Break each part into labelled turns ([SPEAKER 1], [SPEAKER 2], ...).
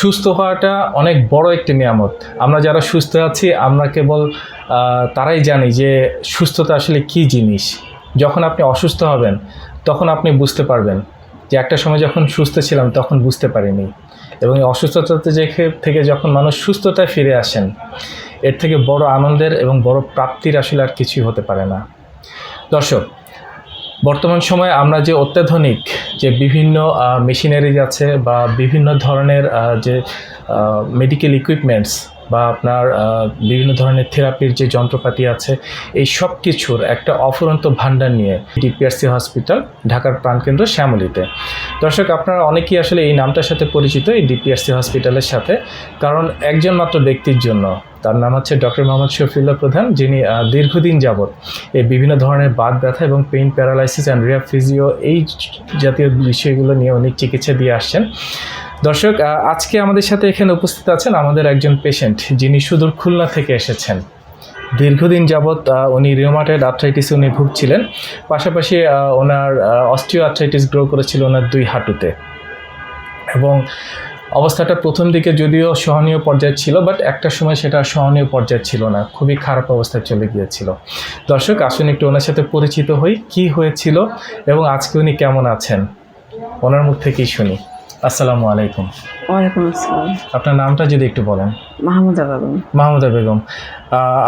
[SPEAKER 1] সুস্থ হওয়াটা অনেক বড় একটি নিয়ামত। আমরা যারা সুস্থ আছি, আমরা কেবল তারাই জানি যে সুস্থতা আসলে কি জিনিস। যখন আপনি অসুস্থ হবেন, তখন আপনি বুঝতে পারবেন যে একটা সময় যখন সুস্থ ছিলাম, তখন বুঝতে পারিনি। এবং এই অসুস্থতাতে যে থেকে যখন মানুষ সুস্থতায় ফিরে আসেন, এর থেকে বড় আনন্দের এবং বড় প্রাপ্তির আসলে আর কিছুই হতে পারে না। দর্শক বর্তমান সময়ে আমরা যে অত্যাধুনিক যে বিভিন্ন মেশিনারিজ আছে বা বিভিন্ন ধরনের যে মেডিকেল ইকুইপমেন্টস বা আপনার বিভিন্ন ধরনের থেরাপির যে যন্ত্রপাতি আছে, এই সব কিছুর একটা অফুরন্ত ভাণ্ডার নিয়ে ডিপিআরসি হসপিটাল ঢাকার প্রাণকেন্দ্র শ্যামলীতে। দর্শক, আপনারা অনেকেই আসলে এই নামটার সাথে পরিচিত এই ডিপিআরসি হসপিটালের সাথে, কারণ একজন মাত্র ব্যক্তির জন্য তার নাম হচ্ছে ডক্টর মোহাম্মদ শফিউল্লাহ প্রধান, যিনি দীর্ঘদিন যাবৎ এই বিভিন্ন ধরনের বাত ব্যথা এবং পেইন প্যারালাইসিস অ্যান্ড রিয়া ফিজিও এই জাতীয় বিষয়গুলো নিয়ে উনি চিকিৎসা দিয়ে আসছেন। দর্শক আজকে আমাদের সাথে এখানে উপস্থিত আছেন আমাদের একজন পেশেন্ট, যিনি সুদূর খুলনা থেকে এসেছেন। দীর্ঘদিন যাবৎ উনি রিওমাটেড আর্থ্রাইটিসে উনি ভুগছিলেন, পাশাপাশি ওনার অস্টিও আর্থ্রাইটিস গ্রো করেছিল ওনার দুই হাঁটুতে। এবং অবস্থাটা প্রথম দিকে যদিও সহনীয় পর্যায়ে ছিল বাট একটা সময় সেটা সহনীয় পর্যায়ে ছিল না খুবই খারাপ অবস্থায় চলে গিয়েছিল। দর্শক আসুন একটু ওনার সাথে পরিচিত হই কি হয়েছিল এবং আজকে উনি কেমন আছেন? ওনার মুখ থেকেই শুনি। আসসালামু আলাইকুম।
[SPEAKER 2] ওয়ালাইকুম আসসালাম।
[SPEAKER 1] আপনার নামটা যদি একটু বলেন।
[SPEAKER 2] মাহমুদা বেগম।
[SPEAKER 1] মাহমুদা বেগম।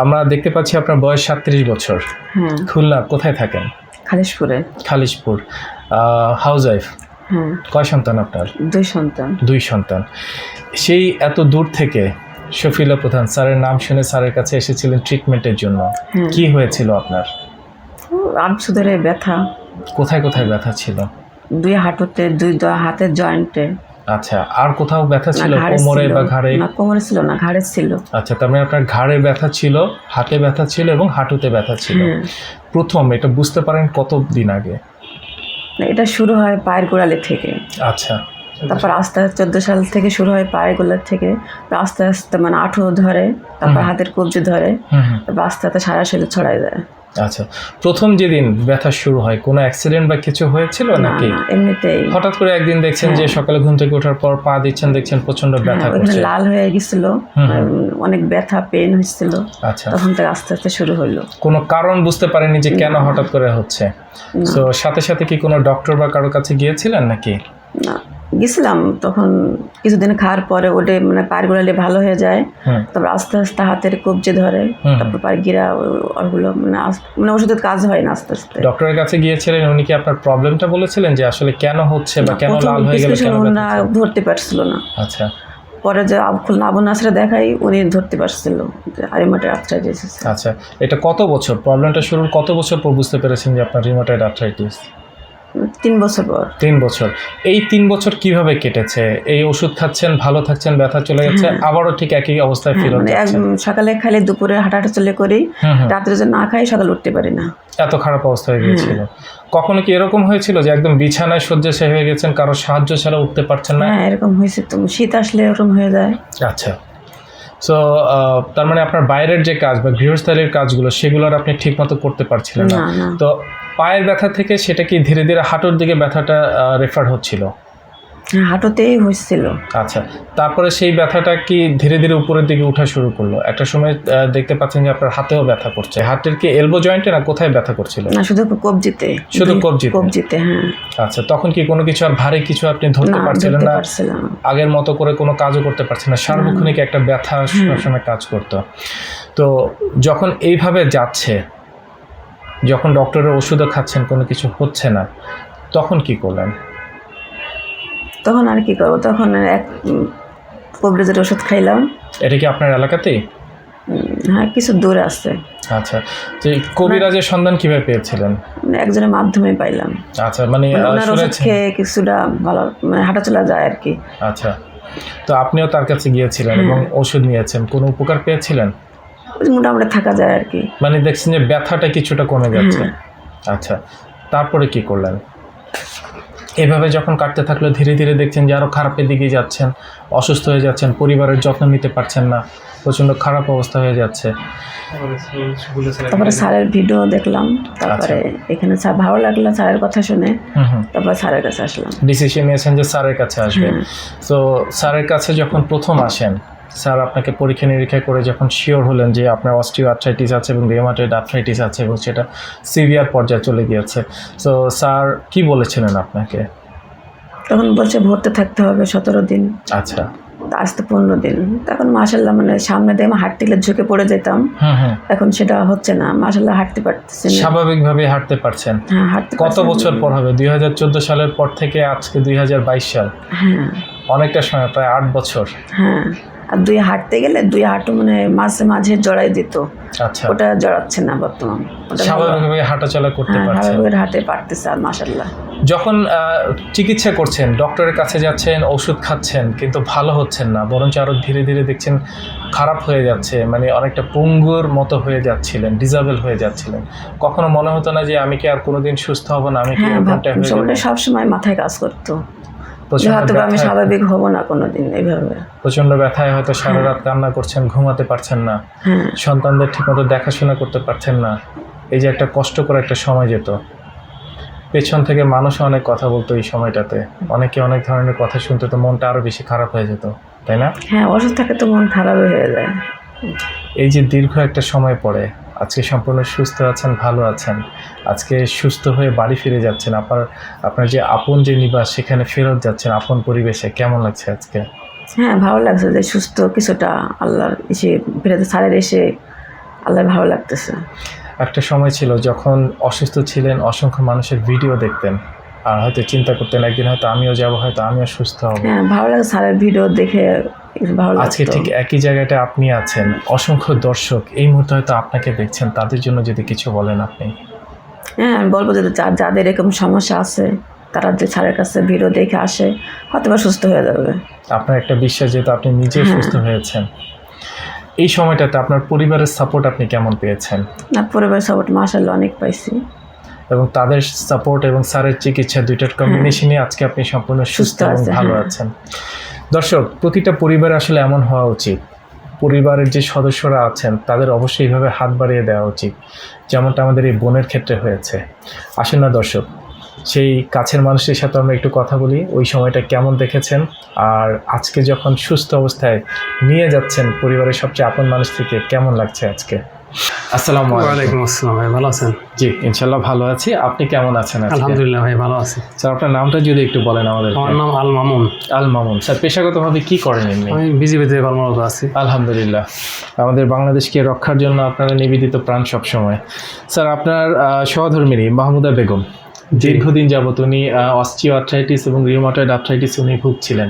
[SPEAKER 1] আমরা দেখতে পাচ্ছি আপনার বয়স সাতত্রিশ বছর।
[SPEAKER 2] হ্যাঁ।
[SPEAKER 1] খুলনা কোথায় থাকেন?
[SPEAKER 2] খালিশপুরে।
[SPEAKER 1] খালিশপুর। হাউস ওয়াইফ কয় সন্তান আপনার?
[SPEAKER 2] দুই সন্তান।
[SPEAKER 1] দুই সন্তান। সেই এত দূর থেকে শফিলা প্রধান স্যারের নাম শুনে স্যারের কাছে এসেছিলেন ট্রিটমেন্টের জন্য।
[SPEAKER 2] হ্যাঁ।
[SPEAKER 1] কি হয়েছিল আপনার?
[SPEAKER 2] আটশো ধরে ব্যথা।
[SPEAKER 1] কোথায় কোথায় ব্যথা ছিল?
[SPEAKER 2] দুই হাঁটুতে দুই দ- হাতের জয়েন্টে
[SPEAKER 1] আচ্ছা আর কোথাও ব্যথা ছিল? কোমরে বা ঘাড়ে?
[SPEAKER 2] না কোমরে ছিল না ঘাড়ে ছিল।
[SPEAKER 1] আচ্ছা তার মানে আপনার ঘাড়ে ব্যথা ছিল হাতে ব্যথা ছিল এবং হাঁটুতে ব্যথা ছিল।
[SPEAKER 2] হ্যাঁ।
[SPEAKER 1] প্রথম এটা বুঝতে পারেন কত দিন আগে?
[SPEAKER 2] এটা শুরু হয় পায়ের গোড়ালি থেকে।
[SPEAKER 1] আচ্ছা।
[SPEAKER 2] তারপর আস্তে আস্তে চোদ্দ সাল থেকে শুরু হয় পায়ের গোড়ালি থেকে আস্তে আস্তে মানে আঠো ধরে তারপর হাতের কবজি ধরে তারপর আস্তে আস্তে সারা শরীরে ছড়াই যায়।
[SPEAKER 1] আচ্ছা প্রথম যেদিন ব্যথা শুরু হয় কোনো অ্যাক্সিডেন্ট বা কিছু হয়েছিল নাকি?
[SPEAKER 2] এমনিতেই।
[SPEAKER 1] হঠাৎ করে একদিন দেখছেন যে সকালে ঘুম থেকে ওঠার পর পা দিচ্ছেন দেখছেন প্রচণ্ড ব্যথা
[SPEAKER 2] হ্যাঁ,
[SPEAKER 1] করছে।
[SPEAKER 2] লাল হয়ে গেছিল অনেক ব্যথা পেন হচ্ছিল।
[SPEAKER 1] আচ্ছা।
[SPEAKER 2] তখন থেকে আস্তে আস্তে শুরু হলো।
[SPEAKER 1] কোনো কারণ বুঝতে পারেনি যে কেন হঠাৎ করে হচ্ছে? তো সাথে সাথে কি কোনো ডক্টর বা কারোর কাছে গিয়েছিলেন নাকি?
[SPEAKER 2] না। গেছিলাম তখন কিছুদিন খাওয়ার পরে ওটা মানে পায়ের গোড়ালি ভালো হয়ে যায়। তারপর আস্তে আস্তে হাতের কবজি ধরে। তারপর পায়ের গিরা ওগুলো মানে মানে ওষুধের কাজ হয় না আস্তে আস্তে।
[SPEAKER 1] ডক্টরের কাছে গিয়েছিলেন উনি কি আপনার প্রবলেমটা বলেছিলেন যে আসলে কেন হচ্ছে বা কেন লাল হয়ে গেল কেন হচ্ছে?
[SPEAKER 2] ধরতে পারছিল না।
[SPEAKER 1] আচ্ছা।
[SPEAKER 2] পরে যে আব- খুলনা আবু নাসরে দেখাই উনি ধরতে পারছিল যে আরিমাটের আর্থ্রাইটিস
[SPEAKER 1] আচ্ছা এটা কত বছর? প্রবলেমটা শুরুর কত বছর পর বুঝতে পেরেছেন যে আপনার রিমোটেড আর্থ্রাইটিস
[SPEAKER 2] তিন বছর পর।
[SPEAKER 1] তিন বছর। এই তিন বছর কীভাবে কেটেছে? এই ওষুধ খাচ্ছেন ভালো থাকছেন ব্যথা চলে গেছে আবারও ঠিক একই অবস্থায়
[SPEAKER 2] হ্যাঁ,
[SPEAKER 1] ফেরত
[SPEAKER 2] মানে সকালে খালি দুপুরে হাঁটাহাঁটা চলে করি রাত্রে যে না খাই সকালে উঠতে পারি না।
[SPEAKER 1] এত খারাপ অবস্থা হয়ে গিয়েছিল। কখনো কি এরকম হয়েছিল যে একদম বিছানায় শয্যাশায়ী হয়ে গেছেন কারও সাহায্য ছাড়া উঠতে পারছেন না?
[SPEAKER 2] হ্যাঁ এরকম হয়েছে তো শীত আসলে এরকম হয়ে যায়।
[SPEAKER 1] আচ্ছা। সো তার মানে আপনার বাইরের যে কাজ বা গৃহস্থালীর কাজগুলো সেগুলো আর আপনি ঠিকমতো করতে পারছিলেন না। তো পায়ের ব্যথা থেকে সেটা কি ধীরে ধীরে হাঁটুর দিকে ব্যথাটা রেফার হচ্ছিল?
[SPEAKER 2] হ্যাঁ, হাঁটুতেই হয়েছিল
[SPEAKER 1] আচ্ছা তারপরে সেই ব্যথাটা কি ধীরে ধীরে উপরের দিকে উঠা শুরু করল? একটা সময় দেখতে পাচ্ছেন যে আপনার হাতেও ব্যথা করছে। হাতের কি এলবো জয়েন্টে না কোথায় ব্যথা করছিল?
[SPEAKER 2] না শুধু কবজিতে।
[SPEAKER 1] শুধু কবজিতে?
[SPEAKER 2] কবজিতে হ্যাঁ।
[SPEAKER 1] আচ্ছা তখন কি কোনো কিছু আর ভারী কিছু আপনি ধরতে পারছিলেন না। আগের মতো করে কোনো কাজও করতে পারছেন না? সার্বক্ষণিক একটা ব্যথা সবসময় কাজ করতো। তো যখন এইভাবে যাচ্ছে যখন ডক্টরের ওষুধও খাচ্ছেন কোনো কিছু হচ্ছে না তখন কি করলেন?
[SPEAKER 2] তখন আর কি করব? তখন এক কবরেজের ওষুধ খাইলাম।
[SPEAKER 1] এটা কি আপনার এলাকাতেই?
[SPEAKER 2] হ্যাঁ কিছু দূরে আসছে
[SPEAKER 1] আচ্ছা তো কবিরাজের সন্ধান কীভাবে পেয়েছিলেন?
[SPEAKER 2] একজনের মাধ্যমে পাইলাম।
[SPEAKER 1] আচ্ছা মানে
[SPEAKER 2] মানে ওষুধ খেয়ে কিছুটা ভালো মানে হাঁটা চলা যায় আর কি।
[SPEAKER 1] আচ্ছা তো আপনিও তার কাছে গিয়েছিলেন এবং ওষুধ নিয়েছেন কোনো উপকার পেয়েছিলেন?
[SPEAKER 2] মোটামুটি থাকা যায় আর কি।
[SPEAKER 1] মানে দেখছেন যে ব্যথাটা কিছুটা কমে যাচ্ছে। আচ্ছা তারপরে কি করলেন? এভাবে যখন কাটতে থাকল ধীরে ধীরে দেখছেন যে আরও খারাপের দিকে যাচ্ছেন অসুস্থ হয়ে যাচ্ছেন পরিবারের যত্ন নিতে পারছেন না প্রচণ্ড খারাপ অবস্থা হয়ে যাচ্ছে।
[SPEAKER 2] তারপরে স্যারের ভিডিও দেখলাম তারপরে এখানে স্যার ভালো লাগল স্যারের কথা শুনে
[SPEAKER 1] হুম হুম।
[SPEAKER 2] তারপর স্যারের কাছে আসলাম।
[SPEAKER 1] ডিসিশন নিয়েছেন যে স্যারের কাছে আসবেন। তো স্যারের কাছে যখন প্রথম আসেন স্যার আপনাকে পরীক্ষা নিরীক্ষা করে যখন শিওর হলেন যে আপনার অস্টিও আর্থ্রাইটিস আছে এবং রিউমাটয়েড আর্থ্রাইটিস আছে এবং সেটা সিভিয়ার পর্যায়ে চলে গিয়েছে। তো স্যার কি বলেছিলেন আপনাকে?
[SPEAKER 2] তখন বলছে ভর্তি থাকতে হবে সতেরো দিন।
[SPEAKER 1] আচ্ছা।
[SPEAKER 2] তা আজ তো পনেরো দিন। তখন মাসাল্লাহ মানে সামনে দিয়ে হাঁটতে গেলে ঝুঁকে পড়ে যেতাম। এখন সেটা হচ্ছে না। মাসাল্লাহ হাঁটতে পারতেছি
[SPEAKER 1] স্বাভাবিকভাবে হাঁটতে পারছেন।
[SPEAKER 2] হ্যাঁ
[SPEAKER 1] কত বছর পর হবে? দুই হাজার চোদ্দ সালের পর থেকে আজকে দুই হাজার বাইশ সাল।
[SPEAKER 2] হ্যাঁ।
[SPEAKER 1] অনেকটা সময় প্রায় আট বছর।
[SPEAKER 2] হ্যাঁ। আর দুই হাঁটতে গেলে দুই হাঁটু মানে মাঝে মাঝে জড়াই দিত।
[SPEAKER 1] আচ্ছা।
[SPEAKER 2] ওটা জড়াচ্ছে না বর্তমান।
[SPEAKER 1] স্বাভাবিকভাবে হাঁটাচলা করতে
[SPEAKER 2] হ্যাঁ
[SPEAKER 1] পারছেন
[SPEAKER 2] হাঁটে পারতেছে আর মাসাল্লাহ
[SPEAKER 1] যখন চিকিৎসা করছেন ডক্টরের কাছে যাচ্ছেন ওষুধ খাচ্ছেন কিন্তু ভালো হচ্ছেন না বরঞ্চ আরও ধীরে ধীরে দেখছেন খারাপ হয়ে যাচ্ছে মানে অনেকটা পঙ্গুর মতো হয়ে যাচ্ছিলেন ডিজাবেল হয়ে যাচ্ছিলেন। কখনো মনে হতো না যে আমি কি আর কোনোদিন সুস্থ হব না আমি কি
[SPEAKER 2] হ্যাঁ? ওটা সবসময় মাথায় কাজ করতো। হয়তো আমি স্বাভাবিক হব না কোনোদিন এইভাবে।
[SPEAKER 1] প্রচণ্ড ব্যথায় হয়তো সারা রাত কান্না করছেন ঘুমাতে পারছেন না।
[SPEAKER 2] হ্যাঁ।
[SPEAKER 1] সন্তানদের ঠিকমতো দেখাশোনা করতে পারছেন না। এই যে একটা কষ্টকর একটা সময় যেত। পেছন থেকে মানুষও অনেক কথা বলতো এই সময়টাতে। অনেকে অনেক ধরনের কথা শুনতে তো মনটা আরও বেশি খারাপ হয়ে যেত তাই না?
[SPEAKER 2] হ্যাঁ অসুস্থ থাকে তো মন খারাপ হয়ে যায়।
[SPEAKER 1] এই যে দীর্ঘ একটা সময় পরে আজকে সম্পূর্ণ সুস্থ আছেন ভালো আছেন। আজকে সুস্থ হয়ে বাড়ি ফিরে যাচ্ছেন। আপনার আপনার যে আপন যে নিবাস সেখানে ফেরত যাচ্ছেন আপন পরিবেশে। কেমন লাগছে আজকে?
[SPEAKER 2] হ্যাঁ ভালো লাগছে যে সুস্থ কিছুটা আল্লাহর এসে ফিরাতে সারের এসে আল্লাহ ভালো লাগতেছে।
[SPEAKER 1] একটা সময় ছিল যখন অসুস্থ ছিলেন অসংখ্য মানুষের ভিডিও দেখতেন। আর হয়তো চিন্তা করতেন একদিন হয়তো আমিও যাব হয়তো আমিও সুস্থ হব।
[SPEAKER 2] হ্যাঁ ভালো লাগে স্যারের ভিডিও দেখে ভালো
[SPEAKER 1] আজকে ঠিক একই জায়গাটা আপনি আছেন। অসংখ্য দর্শক এই মুহূর্তে হয়তো আপনাকে দেখছেন তাদের জন্য যদি কিছু বলেন আপনি।
[SPEAKER 2] হ্যাঁ আমি বলব যে যাদের এরকম সমস্যা আছে তারা যে স্যারের কাছে ভিডিও দেখে আসে হয়তো বা সুস্থ হয়ে যাবে।
[SPEAKER 1] আপনার একটা বিশ্বাস যেহেতু আপনি নিজে
[SPEAKER 2] হ্যাঁ।
[SPEAKER 1] সুস্থ হয়েছেন। এই সময়টাতে আপনার পরিবারের সাপোর্ট আপনি কেমন পেয়েছেন?
[SPEAKER 2] না পরিবারের সাপোর্ট মাসাল্লাহ অনেক পাইছি।
[SPEAKER 1] এবং তাদের সাপোর্ট এবং স্যারের চিকিৎসা দুইটার কম্বিনেশনে আজকে আপনি সম্পূর্ণ সুস্থ এবং ভালো
[SPEAKER 2] হ্যাঁ।
[SPEAKER 1] আছেন। দর্শক, প্রতিটা পরিবার আসলে এমন হওয়া উচিত। পরিবারের যে সদস্যরা আছেন, তাদের অবশ্যই এইভাবে হাত বাড়িয়ে দেওয়া উচিত, যেমনটা আমাদের এই বোনের ক্ষেত্রে হয়েছে। আসেন না দর্শক, সেই কাছের মানুষের সাথে আমরা একটু কথা বলি, ওই সময়টা কেমন দেখেছেন? আর আজকে যখন সুস্থ অবস্থায় নিয়ে যাচ্ছেন পরিবারের সবচেয়ে আপন মানুষ থেকে কেমন লাগছে আজকে? আসসালামু আলাইকুম।
[SPEAKER 3] আসসালাম ভাই ভালো আছেন?
[SPEAKER 1] জি ইনশাল্লাহ ভালো আছি। আপনি কেমন আছেন
[SPEAKER 3] আলহামদুলিল্লাহ ভাই ভালো আছি।
[SPEAKER 1] স্যার আপনার নামটা যদি একটু বলেন আমাদের
[SPEAKER 3] আমার নাম আল মামুন।
[SPEAKER 1] আল মামুন। স্যার পেশাগতভাবে কি করেন এমনি?
[SPEAKER 3] আমি বিজিবিতে কর্মরত আছি।
[SPEAKER 1] আলহামদুলিল্লাহ। আমাদের বাংলাদেশকে রক্ষার জন্য আপনারা নিবেদিত প্রাণ সবসময়। স্যার আপনার সহধর্মিনী মাহমুদা বেগম দীর্ঘদিন যাবত উনি অস্টিও আর্থ্রাইটিস এবং রিউমাটয়েড আর্থ্রাইটিস উনি ভুগছিলেন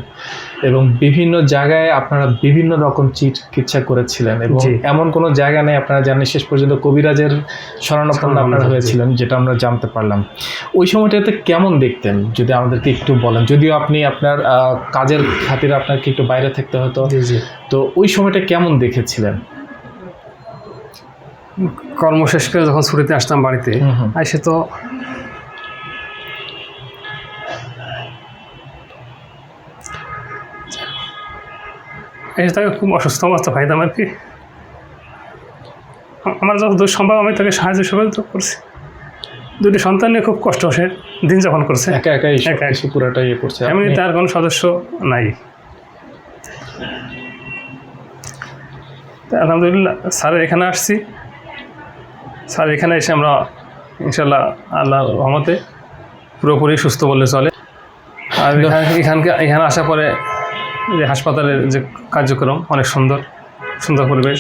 [SPEAKER 1] এবং বিভিন্ন জায়গায় আপনারা বিভিন্ন রকম চিকিৎসা করেছিলেন এবং এমন কোনো জায়গা নেই আপনারা জানেন শেষ পর্যন্ত কবিরাজের শরণাপন্ন আপনারা হয়েছিলেন যেটা আমরা জানতে পারলাম। ওই সময়টাতে কেমন দেখতেন যদি আমাদেরকে একটু বলেন? যদিও আপনি আপনার কাজের খাতিরে আপনাকে একটু বাইরে থাকতে হতো। তো ওই সময়টা কেমন দেখেছিলেন?
[SPEAKER 3] কর্ম শেষ করে যখন ছুটিতে আসতাম বাড়িতে। এসে তো এসে তাকে খুব অসুস্থ অবস্থা পাইতাম আর কি? আমার যত দূর সম্ভব আমি তাকে সাহায্য সহযোগিতা করছি। দুটি সন্তান নিয়ে খুব কষ্ট সে দিন যাপন করছে।
[SPEAKER 1] একা একাই
[SPEAKER 3] একা।
[SPEAKER 1] কিছু পুরাটা ইয়ে করছে।
[SPEAKER 3] এমনি তার কোনো সদস্য নাই। আলহামদুলিল্লাহ স্যারের এখানে আসছি। স্যার এখানে এসে আমরা ইনশাল্লাহ আল্লাহ রহমতে পুরোপুরি সুস্থ বললে চলে। আর এখানে এখানকে এখানে আসার পরে যে হাসপাতালের যে কার্যক্রম অনেক সুন্দর সুন্দর পরিবেশ।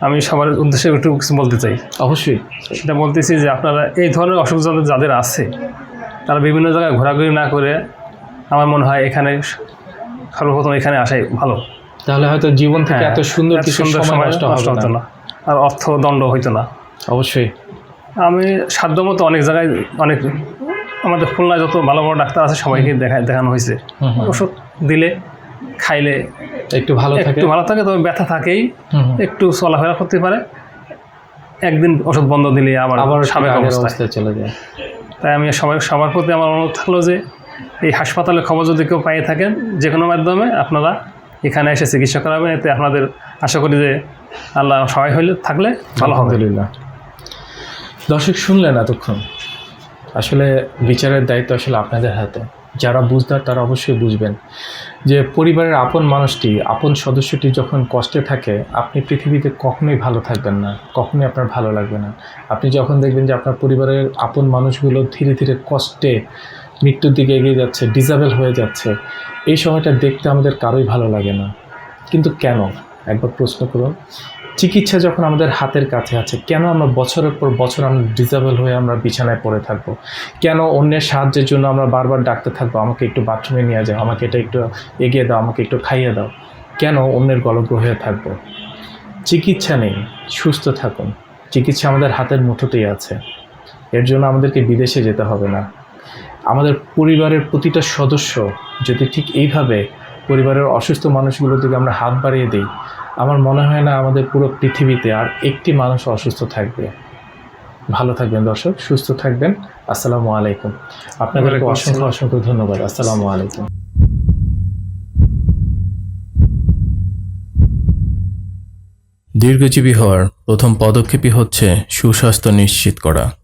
[SPEAKER 3] আমি সবার উদ্দেশ্যে একটু কিছু বলতে চাই।
[SPEAKER 1] অবশ্যই।
[SPEAKER 3] সেটা বলতেছি যে আপনারা এই ধরনের অসুখ যাদের আছে তারা বিভিন্ন জায়গায় ঘোরাঘুরি না করে আমার মনে হয় এখানে সর্বপ্রথম এখানে আসাই ভালো।
[SPEAKER 1] তাহলে হয়তো জীবন থেকে
[SPEAKER 3] হ্যাঁ,
[SPEAKER 1] এত সুন্দর
[SPEAKER 3] সুন্দর
[SPEAKER 1] সময় নষ্ট
[SPEAKER 3] হতো
[SPEAKER 1] না।
[SPEAKER 3] আর অর্থ দণ্ড হইতো না।
[SPEAKER 1] অবশ্যই।
[SPEAKER 3] আমি সাধ্যমতো অনেক জায়গায় অনেক আমাদের খুলনায় যত ভালো বড় ডাক্তার আছে সবাইকে দেখা দেখানো হয়েছে। ওষুধ দিলে খাইলে
[SPEAKER 1] একটু ভালো থাকে।
[SPEAKER 3] একটু ভালো থাকে তবে ব্যথা থাকেই। একটু চলাফেরা করতে পারে। একদিন ওষুধ বন্ধ দিলে আবার
[SPEAKER 1] আবার আগের
[SPEAKER 3] অবস্থায়।
[SPEAKER 1] চলে যায়।
[SPEAKER 3] তাই আমি সবাই সবার প্রতি আমার অনুরোধ থাকল যে এই হাসপাতালের খবর যদি কেউ পাইয়ে থাকেন যে কোনো মাধ্যমে আপনারা এখানে এসে চিকিৎসা করাবেন। এতে আপনাদের আশা করি যে আল্লাহ সহায় হইলে থাকলে ভালো
[SPEAKER 1] আলহামদুলিল্লাহ। দর্শক শুনলেন এতক্ষণ। আসলে বিচারের দায়িত্ব আসলে আপনাদের হাতে। যারা বুঝদার তারা অবশ্যই বুঝবেন। যে পরিবারের আপন মানুষটি, আপন সদস্যটি যখন কষ্টে থাকে, আপনি পৃথিবীতে কখনোই ভালো থাকবেন না, কখনোই আপনার ভালো লাগবে না। আপনি যখন দেখবেন যে আপনার পরিবারের আপন মানুষগুলো ধীরে ধীরে কষ্টে মৃত্যুর দিকে এগিয়ে যাচ্ছে ডিজাবেল হয়ে যাচ্ছে, এই সময়টা দেখতে আমাদের কারোই ভালো লাগে না। কিন্তু কেন? একবার প্রশ্ন করুন। চিকিৎসা যখন আমাদের হাতের কাছে আছে, কেন আমরা বছরের পর বছর আমরা ডিজাবেল হয়ে আমরা বিছানায় পড়ে থাকব? কেন অন্যের সাহায্যের জন্য আমরা বারবার ডাকতে থাকব, আমাকে একটু বাথরুমে নিয়ে যাও, আমাকে এটা একটু এগিয়ে দাও, আমাকে একটু খাইয়ে দাও? কেন অন্যের গলগ্র হয়ে থাকব? চিকিৎসা নেই, সুস্থ থাকুন। চিকিৎসা আমাদের হাতের মুঠোতেই আছে। এর জন্য আমাদেরকে বিদেশে যেতে হবে না। আমাদের পরিবারের প্রতিটা সদস্য যদি ঠিক এইভাবে পরিবারের অসুস্থ মানুষগুলোর দিকে আমরা হাত বাড়িয়ে দিই আমার মনে হয় না আমাদের পুরো পৃথিবীতে আর একটি মানুষ অসুস্থ থাকবে। ভালো থাকবেন দর্শক সুস্থ থাকবেন। আসসালামু আলাইকুম। আপনাদেরকে অসংখ্য অসংখ্য ধন্যবাদ। আসসালামু আলাইকুম।
[SPEAKER 4] দীর্ঘজীবী হওয়ার প্রথম পদক্ষেপই হচ্ছে সুস্বাস্থ্য নিশ্চিত করা।